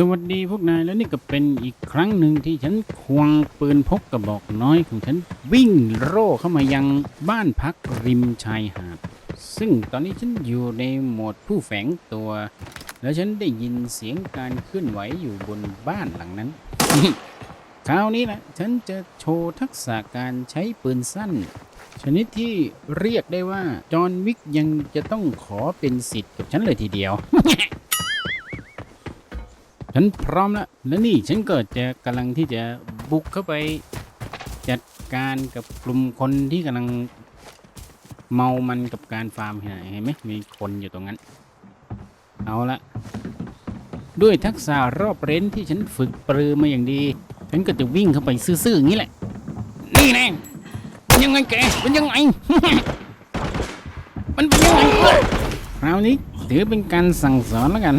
สวัสดีพวกนายแล้วนี่ก็เป็นอีกครั้งหนึ่งที่ฉันควงปืนพกกระบอกน้อยของฉันวิ่งโร่เข้ามายังบ้านพักริมชายหาด ซึ่งตอนนี้ฉันอยู่ในโหมดผู้แฝงตัว แล้วฉันได้ยินเสียงการเคลื่อนไหวอยู่บนบ้านหลังนั้น คราวนี้แหละฉันจะโชว์ทักษะการใช้ปืนสั้น ชนิดที่เรียกได้ว่าจอห์นวิกยังจะต้องขอเป็นสิทธิ์กับฉันเลยทีเดียว ฉันพร้อมแล้วและนี่ฉันก็จะกำลังที่จะบุกเข้าไป จัดการกับกลุ่มคนที่กำลังเมามันกับการฟาร์มเห็นไหมมีคนอยู่ตรงนั้น เอาละด้วยทักษะรอบเร้นที่ฉันฝึกปรือมาอย่างดี ฉันก็จะวิ่งเข้าไปซื่อๆอย่างนี้แหละ นี่แน่มันยังไงแกมันยังไง มันเป็นยังไงคราวนี้ถือเป็นการสั่งสอนแล้วกัน